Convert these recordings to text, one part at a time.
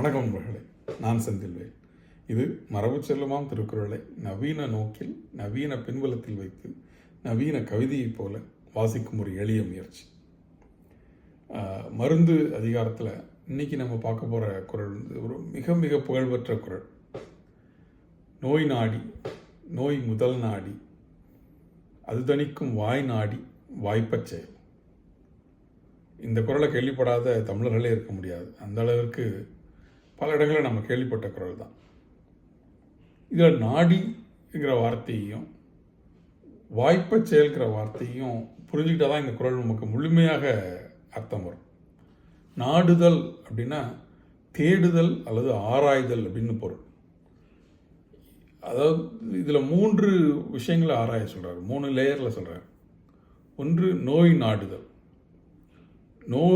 வணக்கம் நண்பர்களே நான் செந்தில்வேல். இது மரபு செல்லுமாம் திருக்குறளை நவீன நோக்கில் நவீன பின்புலத்தில் வைத்து நவீன கவிதையைப் போல வாசிக்கும் ஒரு எளிய முயற்சி. மருந்து அதிகாரத்தில் இன்னைக்கு நம்ம பார்க்க போகிற குறள் வந்து ஒரு மிக மிக புகழ்பெற்ற குறள் நோய் நாடி நோய் முதல் நாடி அது தணிக்கும் வாய் நாடி வாய்ப்பச் செயல். இந்த குரலை கேள்விப்படாத தமிழர்களே இருக்க முடியாது. அந்த அளவிற்கு பல இடங்களில் நம்ம கேள்விப்பட்ட குரல் தான். இதில் நாடிங்கிற வார்த்தையையும் வாய்ப்பை செயல்கிற வார்த்தையும் புரிஞ்சுக்கிட்டா தான் இந்த குரல் நமக்கு முழுமையாக அர்த்தம் வரும். நாடுதல் அப்படின்னா தேடுதல் அல்லது ஆராய்தல் அப்படின்னு பொருள். அதாவது இதில் மூன்று விஷயங்களை ஆராய சொல்கிறார் மூணு லேயரில் சொல்கிறார் ஒன்று நோய் நாடுதல். நோ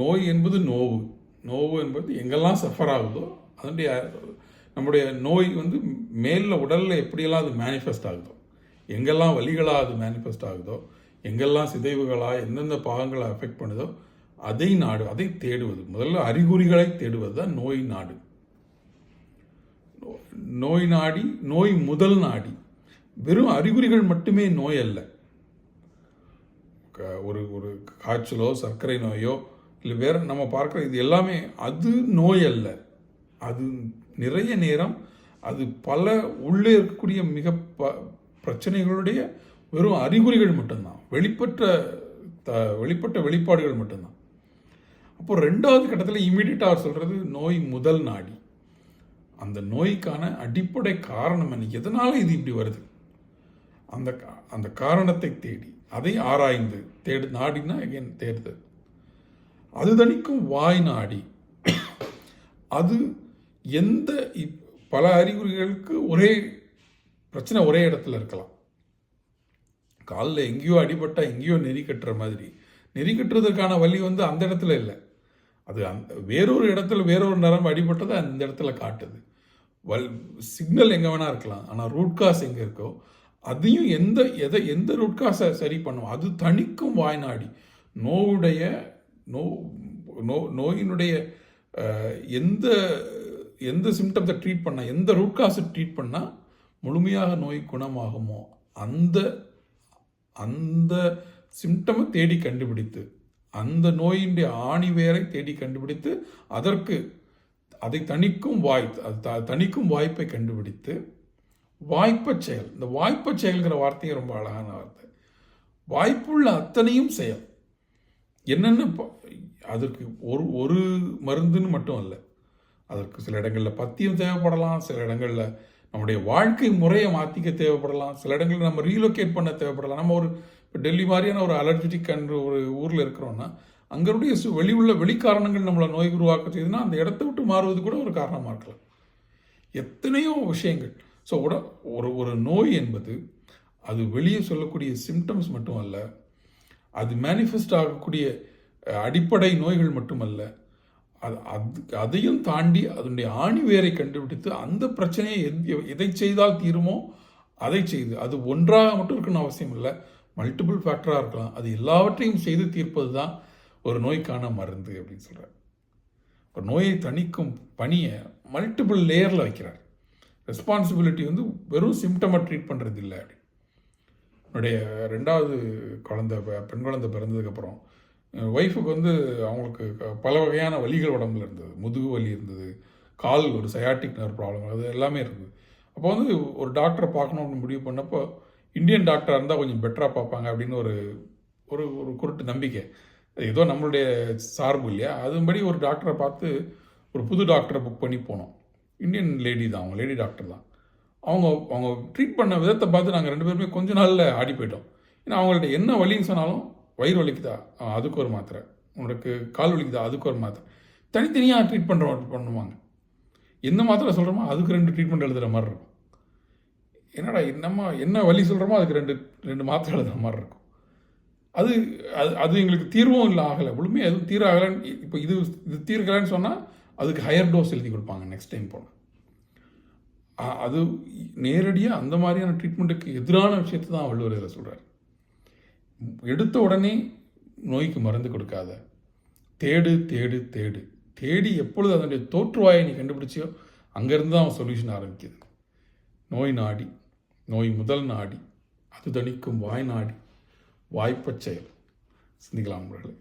நோய் என்பது நோவு. நோவு என்பது எங்கெல்லாம் சஃபர் ஆகுதோ அதனுடைய நம்முடைய நோய் வந்து மேலில் உடலில் எப்படியெல்லாம் அது மேனிஃபெஸ்ட் ஆகுதோ எங்கெல்லாம் வலிகளாக அது மேனிஃபெஸ்ட் ஆகுதோ எங்கெல்லாம் சிதைவுகளாக எந்தெந்த பாகங்களை அஃபெக்ட் பண்ணுதோ அதை நாடு அதை தேடுவது. முதல்ல அறிகுறிகளை தேடுவது தான் நோய் நாடு. நோய் நாடி நோய் முதல் நாடி. வெறும் அறிகுறிகள் மட்டுமே நோய் அல்ல. ஒரு ஒரு காய்ச்சலோ சர்க்கரை நோயோ இல்லை வேறு நம்ம பார்க்குற இது எல்லாமே அது நோய் அல்ல. அது நிறைய நேரம் அது பல உள்ளே இருக்கக்கூடிய மிக ப பிரச்சனைகளுடைய வெறும் அறிகுறிகள் மட்டும்தான். வெளிப்பட்ட த வெளிப்பட்ட வெளிப்பாடுகள் மட்டும்தான். அப்போ ரெண்டாவது கட்டத்தில் இமீடியட்டாக அவர் சொல்கிறது நோய் முதல் நாடி. அந்த நோய்க்கான அடிப்படை காரணம் என்ன? எதனால் இது இப்படி வருது? அந்த கா- அந்த காரணத்தை தேடி அதை ஆராய்ந்து தேடு நாடினா again தேடுது அது தணிக்கும் வாய் நாடி. அது எந்த இப்- பல அறிகுறிகளுக்கு ஒரே பிரச்சனை ஒரே இடத்துல இருக்கலாம். காலில் எங்கேயோ அடிபட்டால் எங்கேயோ நெறி கட்டுற மாதிரி. நெறி கட்டுறதுக்கான வலி வந்து அந்த இடத்துல இல்லை. அது அந்த வேறொரு இடத்துல வேறொரு நரம்பு அடிபட்டதை அந்த இடத்துல காட்டுது. வல் சிக்னல் எங்கே வேணால் இருக்கலாம். ஆனால் ரூட் காஸ் எங்கே இருக்கோ அதையும் எந்த எதை எந்த ரூட் காஸை சரி பண்ணும்? அது தணிக்கும் வாய்நாடி நோவுடைய நோ நோ நோயினுடைய எந்த எந்த சிம்டம்ஸை ட்ரீட் பண்ணால் எந்த ரூட் காஸை ட்ரீட் பண்ணால் முழுமையாக நோய் குணமாகுமோ அந்த அந்த சிம்டமை தேடி கண்டுபிடித்து அந்த நோயினுடைய ஆணிவேரை தேடி கண்டுபிடித்து அதற்கு அதை தணிக்கும் வாய் அது த- தணிக்கும் வாய்ப்பை கண்டுபிடித்து வாய்ப்பச் செயல் இந்த வாய்ப்பச் செயல்கிற வார்த்தையும் ரொம்ப அழகான வார்த்தை. வாய்ப்புள்ள அத்தனையும் செயல். என்னென்ன ப- அதற்கு ஒரு ஒரு மருந்துன்னு மட்டும் அல்ல. அதற்கு சில இடங்களில் பத்தியம் தேவைப்படலாம் சில இடங்களில் நம்முடைய வாழ்க்கை முறையை மாற்றிக்க தேவைப்படலாம் சில இடங்களில் நம்ம ரீலொகேட் பண்ண தேவைப்படலாம். நம்ம ஒரு இப்போ டெல்லி மாதிரியான ஒரு அலர்ஜிட்டிக் என்ற ஒரு ஊரில் இருக்கிறோன்னா அங்கருடைய சு வெளி உள்ள வெளிக்காரணங்கள் நம்மளை நோய் உருவாக்க செய்யுதுன்னா அந்த இடத்த விட்டு மாறுவது கூட ஒரு காரணமாக இருக்கலாம். எத்தனையோ விஷயங்கள். ஸோ உட ஒரு ஒரு நோய் என்பது அது வெளியே சொல்லக்கூடிய சிம்டம்ஸ் மட்டும் அல்ல அது மேனிஃபெஸ்ட் ஆகக்கூடிய அடிப்படை நோய்கள் மட்டுமல்ல. அது அது அதையும் தாண்டி அதனுடைய ஆணி வேரை கண்டுபிடித்து அந்த பிரச்சனையை எத்- எதை செய்தால் தீருமோ அதை செய்து. அது ஒன்றாக மட்டும் இருக்கணும்னு அவசியம் இல்லை. மல்டிபிள் ஃபேக்டராக இருக்கலாம். அது எல்லாவற்றையும் செய்து தீர்ப்பது தான் ஒரு நோய்க்கான மருந்து அப்படின்னு சொல்கிறார் ஒரு நோயை தணிக்கும் பணியை மல்டிபிள் லேயரில் வைக்கிறார். ரெஸ்பான்சிபிலிட்டி வந்து வெறும் சிம்டமாக ட்ரீட் பண்ணுறது இல்லை அப்படின்னு. என்னுடைய ரெண்டாவது குழந்தை பெண் குழந்தை பிறந்ததுக்கப்புறம் ஒய்ஃபுக்கு வந்து அவங்களுக்கு க- பல வகையான வலிகள் உடம்புல இருந்தது. முதுகு வலி இருந்தது கால் ஒரு சயாட்டிக் நர்வ் ப்ராப்ளம் அது எல்லாமே இருக்குது அப்போ வந்து ஒரு டாக்டரை பார்க்கணும் அப்படின்னு முடிவு பண்ணப்போ இந்தியன் டாக்டராக இருந்தால் கொஞ்சம் பெட்டராக பார்ப்பாங்க அப்படின்னு ஒரு ஒரு ஒரு குருட்டு நம்பிக்கை. ஏதோ நம்மளுடைய சார்பு இல்லையா? அதுபடி ஒரு டாக்டரை பார்த்து ஒரு புது டாக்டரை புக் பண்ணி போனோம். இந்தியன் லேடி தான் அவங்க லேடி டாக்டர் தான். அவங்க அவங்க ட்ரீட் பண்ண விதத்தை பார்த்து நாங்கள் ரெண்டு பேருமே கொஞ்ச நாளில் ஆடி போயிட்டோம். ஏன்னா அவங்கள்ட்ட என்ன வலின்னு சொன்னாலும் வயிறு வலிக்குதா? அதுக்கு ஒரு மாத்திரை. உனக்கு கால் வலிக்குதா? அதுக்கு ஒரு மாத்திரை. தனித்தனியாக ட்ரீட் பண்ணுறோம் பண்ணுவாங்க. எந்த மாத்திரை சொல்கிறோமோ அதுக்கு ரெண்டு ட்ரீட்மெண்ட் எழுதுகிற மாதிரி இருக்கும். என்னடா என்னம்மா என்ன வலி சொல்கிறோமோ அதுக்கு ரெண்டு ரெண்டு மாத்திரை எழுதுகிற மாதிரி இருக்கும். அது அது அது எங்களுக்கு தீர்வும் இல்லை ஆகலை. முழுமையாக எதுவும் தீர ஆகலைன்னு இப்போ இது இது தீர்க்கலைன்னு சொன்னால் அதுக்கு ஹையர் டோஸ் எழுதி கொடுப்பாங்க நெக்ஸ்ட் டைம் போனால் அது நேரடியாக அந்த மாதிரியான ட்ரீட்மெண்ட்டுக்கு எதிரான விஷயத்தை தான் வள்ளுவர் இதில் சொல்கிறார் எடுத்த உடனே நோய்க்கு மருந்து கொடுக்காத. தேடு தேடு தேடு. தேடி எப்பொழுது அதனுடைய தோற்றுவாயை நீ கண்டுபிடிச்சியோ அங்கேருந்து தான் அவன் சொல்யூஷன் ஆரம்பிக்குது. நோய் நாடி நோய் முதல் நாடி அது தணிக்கும் வாய் நாடி வாய்ப்பச் செயல். சிந்திக்கலாம் உங்களை